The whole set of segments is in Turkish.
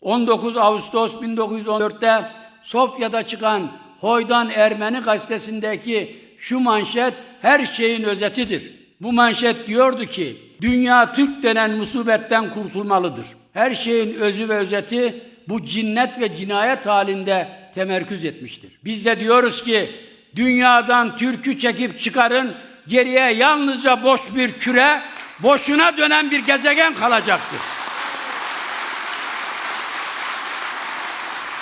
19 Ağustos 1914'te Sofya'da çıkan Hoydan Ermeni gazetesindeki şu manşet her şeyin özetidir. Bu manşet diyordu ki, dünya Türk denen musibetten kurtulmalıdır. Her şeyin özü ve özeti bu cinnet ve cinayet halinde temerküz etmiştir. Biz de diyoruz ki, dünyadan Türk'ü çekip çıkarın, geriye yalnızca boş bir küre, boşuna dönen bir gezegen kalacaktır.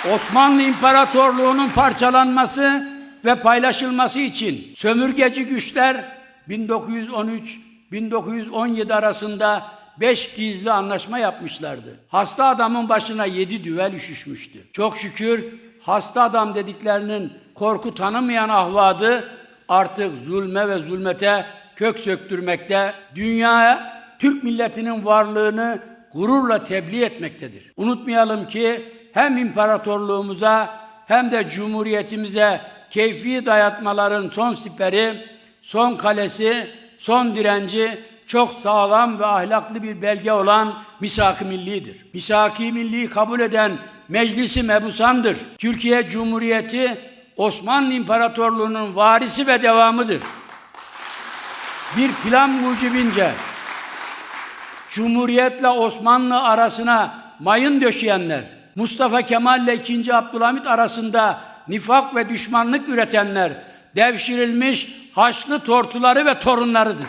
Osmanlı İmparatorluğu'nun parçalanması ve paylaşılması için sömürgeci güçler 1913-1917 arasında beş gizli anlaşma yapmışlardı. Hasta adamın başına yedi düvel üşüşmüştü. Çok şükür hasta adam dediklerinin korku tanımayan ahvadı artık zulme ve zulmete kök söktürmekte, dünyaya Türk milletinin varlığını gururla tebliğ etmektedir. Unutmayalım ki hem imparatorluğumuza hem de cumhuriyetimize keyfi dayatmaların son siperi, son kalesi, son direnci çok sağlam ve ahlaklı bir belge olan Misak-ı Milli'dir. Misak-ı Milli'yi kabul eden Meclisi Mebusan'dır. Türkiye Cumhuriyeti Osmanlı İmparatorluğu'nun varisi ve devamıdır. Bir plan mucibince Cumhuriyetle Osmanlı arasına mayın döşeyenler, Mustafa Kemal ile 2. Abdülhamit arasında nifak ve düşmanlık üretenler, devşirilmiş Haçlı tortuları ve torunlarıdır.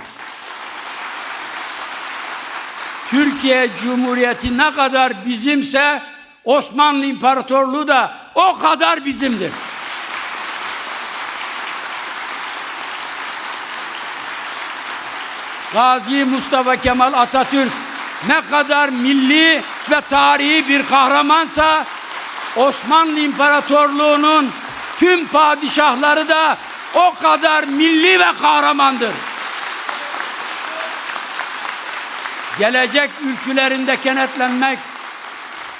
Türkiye Cumhuriyeti ne kadar bizimse Osmanlı İmparatorluğu da o kadar bizimdir. Gazi Mustafa Kemal Atatürk ne kadar milli ve tarihi bir kahramansa Osmanlı İmparatorluğu'nun tüm padişahları da o kadar milli ve kahramandır. Gelecek ülkelerinde kenetlenmek,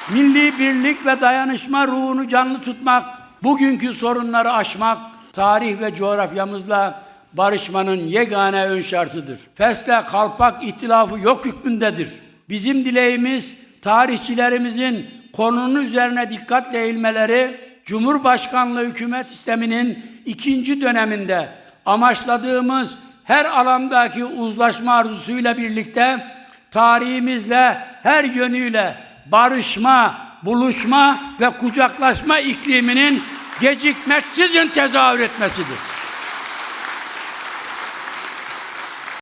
milli birlik ve dayanışma ruhunu canlı tutmak, bugünkü sorunları aşmak, tarih ve coğrafyamızla barışmanın yegane ön şartıdır. Fesle kalpak ihtilafı yok hükmündedir. Bizim dileğimiz tarihçilerimizin konunun üzerine dikkatle eğilmeleri, Cumhurbaşkanlığı hükümet sisteminin ikinci döneminde amaçladığımız her alandaki uzlaşma arzusuyla birlikte tarihimizle her yönüyle barışma, buluşma ve kucaklaşma ikliminin gecikmeksizin tezahür etmesidir.